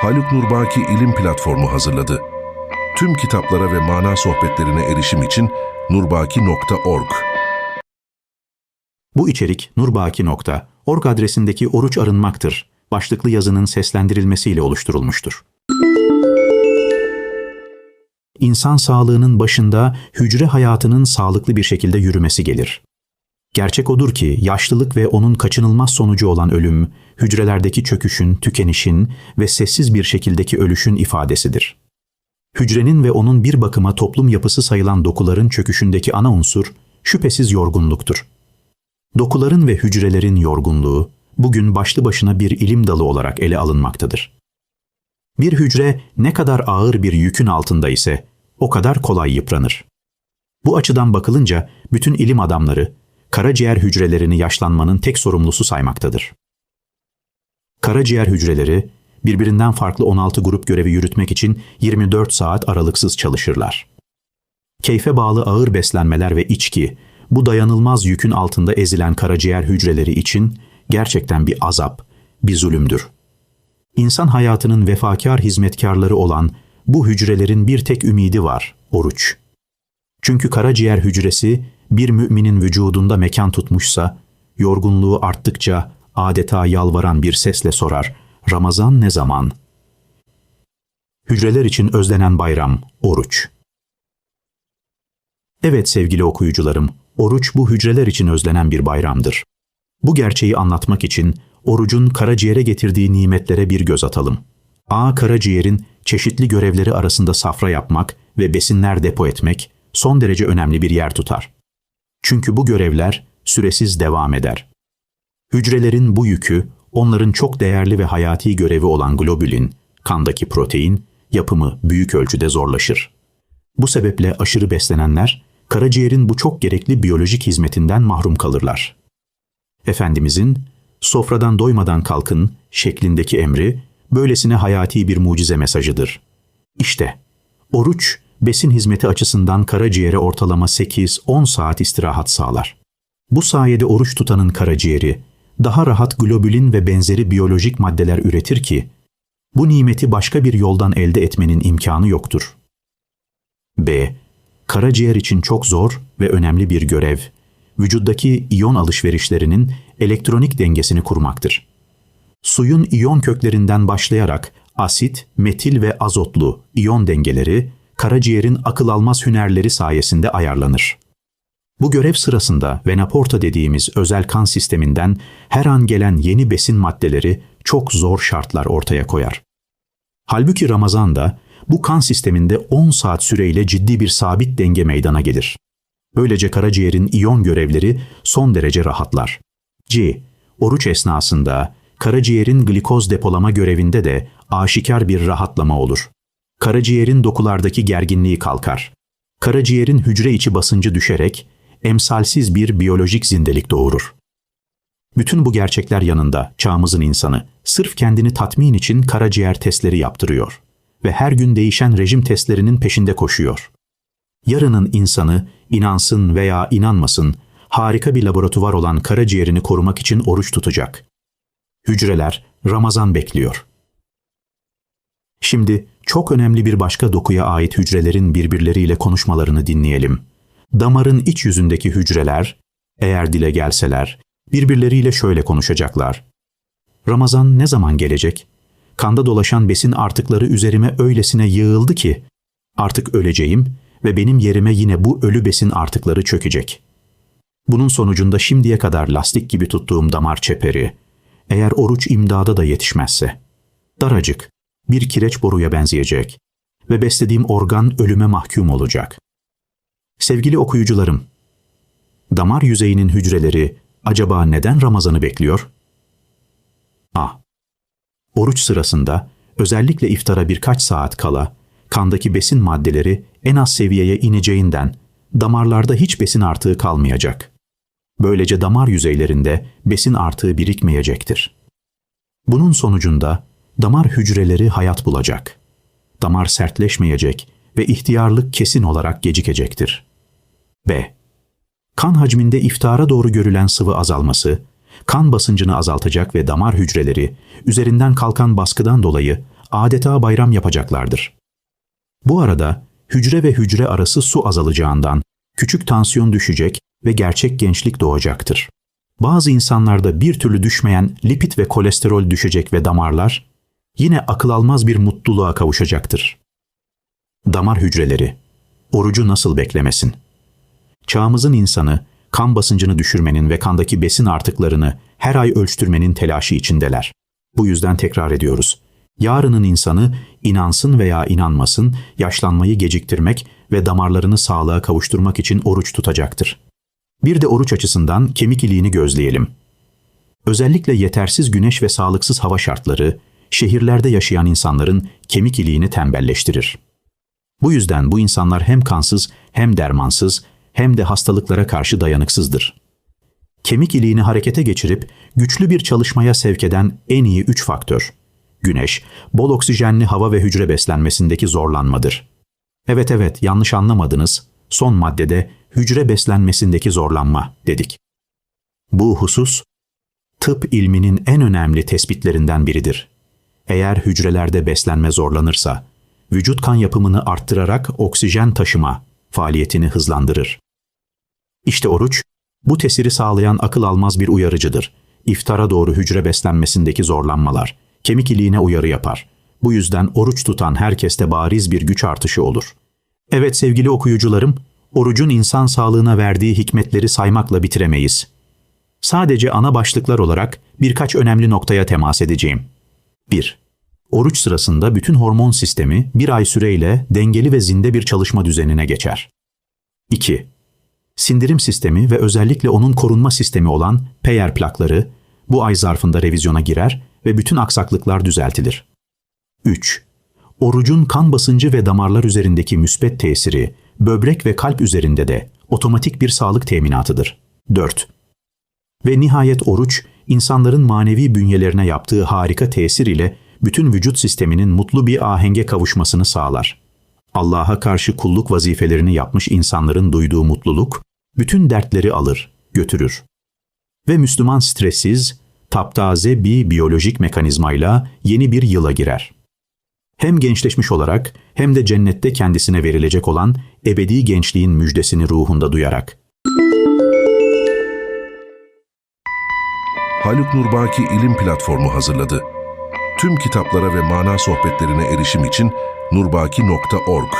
Haluk Nurbaki İlim Platformu hazırladı. Tüm kitaplara ve mana sohbetlerine erişim için nurbaki.org. Bu içerik nurbaki.org adresindeki oruç arınmaktır başlıklı yazının seslendirilmesiyle oluşturulmuştur. İnsan sağlığının başında hücre hayatının sağlıklı bir şekilde yürümesi gelir. Gerçek odur ki yaşlılık ve onun kaçınılmaz sonucu olan ölüm, hücrelerdeki çöküşün, tükenişin ve sessiz bir şekildeki ölüşün ifadesidir. Hücrenin ve onun bir bakıma toplum yapısı sayılan dokuların çöküşündeki ana unsur şüphesiz yorgunluktur. Dokuların ve hücrelerin yorgunluğu bugün başlı başına bir ilim dalı olarak ele alınmaktadır. Bir hücre ne kadar ağır bir yükün altında ise o kadar kolay yıpranır. Bu açıdan bakılınca bütün ilim adamları karaciğer hücrelerini yaşlanmanın tek sorumlusu saymaktadır. Karaciğer hücreleri birbirinden farklı 16 grup görevi yürütmek için 24 saat aralıksız çalışırlar. Keyfe bağlı ağır beslenmeler ve içki, bu dayanılmaz yükün altında ezilen karaciğer hücreleri için gerçekten bir azap, bir zulümdür. İnsan hayatının vefakar hizmetkarları olan bu hücrelerin bir tek ümidi var, oruç. Çünkü karaciğer hücresi bir müminin vücudunda mekan tutmuşsa, yorgunluğu arttıkça adeta yalvaran bir sesle sorar, Ramazan ne zaman? Hücreler için özlenen bayram, oruç. Evet sevgili okuyucularım, oruç bu hücreler için özlenen bir bayramdır. Bu gerçeği anlatmak için orucun karaciğere getirdiği nimetlere bir göz atalım. A. Karaciğerin çeşitli görevleri arasında safra yapmak ve besinler depo etmek son derece önemli bir yer tutar. Çünkü bu görevler süresiz devam eder. Hücrelerin bu yükü onların çok değerli ve hayati görevi olan globulin, kandaki protein, yapımı büyük ölçüde zorlaşır. Bu sebeple aşırı beslenenler, karaciğerin bu çok gerekli biyolojik hizmetinden mahrum kalırlar. Efendimizin sofradan doymadan kalkın şeklindeki emri böylesine hayati bir mucize mesajıdır. İşte oruç besin hizmeti açısından karaciğere ortalama 8-10 saat istirahat sağlar. Bu sayede oruç tutanın karaciğeri daha rahat globulin ve benzeri biyolojik maddeler üretir ki bu nimeti başka bir yoldan elde etmenin imkanı yoktur. B. Karaciğer için çok zor ve önemli bir görev vücuttaki iyon alışverişlerinin elektronik dengesini kurmaktır. Suyun iyon köklerinden başlayarak asit, metil ve azotlu iyon dengeleri karaciğerin akıl almaz hünerleri sayesinde ayarlanır. Bu görev sırasında vena porta dediğimiz özel kan sisteminden her an gelen yeni besin maddeleri çok zor şartlar ortaya koyar. Halbuki Ramazan'da bu kan sisteminde 10 saat süreyle ciddi bir sabit denge meydana gelir. Böylece karaciğerin iyon görevleri son derece rahatlar. C. Oruç esnasında karaciğerin glikoz depolama görevinde de aşikar bir rahatlama olur. Karaciğerin dokulardaki gerginliği kalkar. Karaciğerin hücre içi basıncı düşerek emsalsiz bir biyolojik zindelik doğurur. Bütün bu gerçekler yanında çağımızın insanı sırf kendini tatmin için karaciğer testleri yaptırıyor ve her gün değişen rejim testlerinin peşinde koşuyor. Yarının insanı inansın veya inanmasın harika bir laboratuvar olan karaciğerini korumak için oruç tutacak. Hücreler Ramazan bekliyor. Şimdi çok önemli bir başka dokuya ait hücrelerin birbirleriyle konuşmalarını dinleyelim. Damarın iç yüzündeki hücreler, eğer dile gelseler, birbirleriyle şöyle konuşacaklar. Ramazan ne zaman gelecek? Kanda dolaşan besin artıkları üzerime öylesine yığıldı ki, artık öleceğim ve benim yerime yine bu ölü besin artıkları çökecek. Bunun sonucunda şimdiye kadar lastik gibi tuttuğum damar çeperi, eğer oruç imdada da yetişmezse, daracık, bir kireç boruya benzeyecek ve beslediğim organ ölüme mahkum olacak. Sevgili okuyucularım, damar yüzeyinin hücreleri acaba neden Ramazan'ı bekliyor? A. Oruç sırasında özellikle iftara birkaç saat kala kandaki besin maddeleri en az seviyeye ineceğinden damarlarda hiç besin artığı kalmayacak. Böylece damar yüzeylerinde besin artığı birikmeyecektir. Bunun sonucunda damar hücreleri hayat bulacak. Damar sertleşmeyecek ve ihtiyarlık kesin olarak gecikecektir. B. Kan hacminde iftara doğru görülen sıvı azalması, kan basıncını azaltacak ve damar hücreleri üzerinden kalkan baskıdan dolayı adeta bayram yapacaklardır. Bu arada hücre ve hücre arası su azalacağından küçük tansiyon düşecek ve gerçek gençlik doğacaktır. Bazı insanlarda bir türlü düşmeyen lipid ve kolesterol düşecek ve damarlar yine akıl almaz bir mutluluğa kavuşacaktır. Damar hücreleri orucu nasıl beklemesin? Çağımızın insanı kan basıncını düşürmenin ve kandaki besin artıklarını her ay ölçtürmenin telaşı içindeler. Bu yüzden tekrar ediyoruz. Yarının insanı inansın veya inanmasın, yaşlanmayı geciktirmek ve damarlarını sağlığa kavuşturmak için oruç tutacaktır. Bir de oruç açısından kemik iliğini gözleyelim. Özellikle yetersiz güneş ve sağlıksız hava şartları, şehirlerde yaşayan insanların kemik iliğini tembelleştirir. Bu yüzden bu insanlar hem kansız hem dermansız hem de hastalıklara karşı dayanıksızdır. Kemik iliğini harekete geçirip güçlü bir çalışmaya sevk eden en iyi üç faktör. Güneş, bol oksijenli hava ve hücre beslenmesindeki zorlanmadır. Evet evet yanlış anlamadınız. Son maddede hücre beslenmesindeki zorlanma dedik. Bu husus tıp ilminin en önemli tespitlerinden biridir. Eğer hücrelerde beslenme zorlanırsa, vücut kan yapımını arttırarak oksijen taşıma faaliyetini hızlandırır. İşte oruç, bu tesiri sağlayan akıl almaz bir uyarıcıdır. İftara doğru hücre beslenmesindeki zorlanmalar, kemik iliğine uyarı yapar. Bu yüzden oruç tutan herkeste bariz bir güç artışı olur. Evet sevgili okuyucularım, orucun insan sağlığına verdiği hikmetleri saymakla bitiremeyiz. Sadece ana başlıklar olarak birkaç önemli noktaya temas edeceğim. 1. Oruç sırasında bütün hormon sistemi bir ay süreyle dengeli ve zinde bir çalışma düzenine geçer. 2. Sindirim sistemi ve özellikle onun korunma sistemi olan Peyer plakları bu ay zarfında revizyona girer ve bütün aksaklıklar düzeltilir. 3. Orucun kan basıncı ve damarlar üzerindeki müsbet tesiri, böbrek ve kalp üzerinde de otomatik bir sağlık teminatıdır. 4. Ve nihayet oruç, insanların manevi bünyelerine yaptığı harika tesir ile bütün vücut sisteminin mutlu bir ahenge kavuşmasını sağlar. Allah'a karşı kulluk vazifelerini yapmış insanların duyduğu mutluluk, bütün dertleri alır, götürür. Ve Müslüman stressiz, taptaze bir biyolojik mekanizmayla yeni bir yıla girer. Hem gençleşmiş olarak hem de cennette kendisine verilecek olan ebedi gençliğin müjdesini ruhunda duyarak. Haluk Nurbaki İlim Platformu hazırladı. Tüm kitaplara ve mana sohbetlerine erişim için nurbaki.org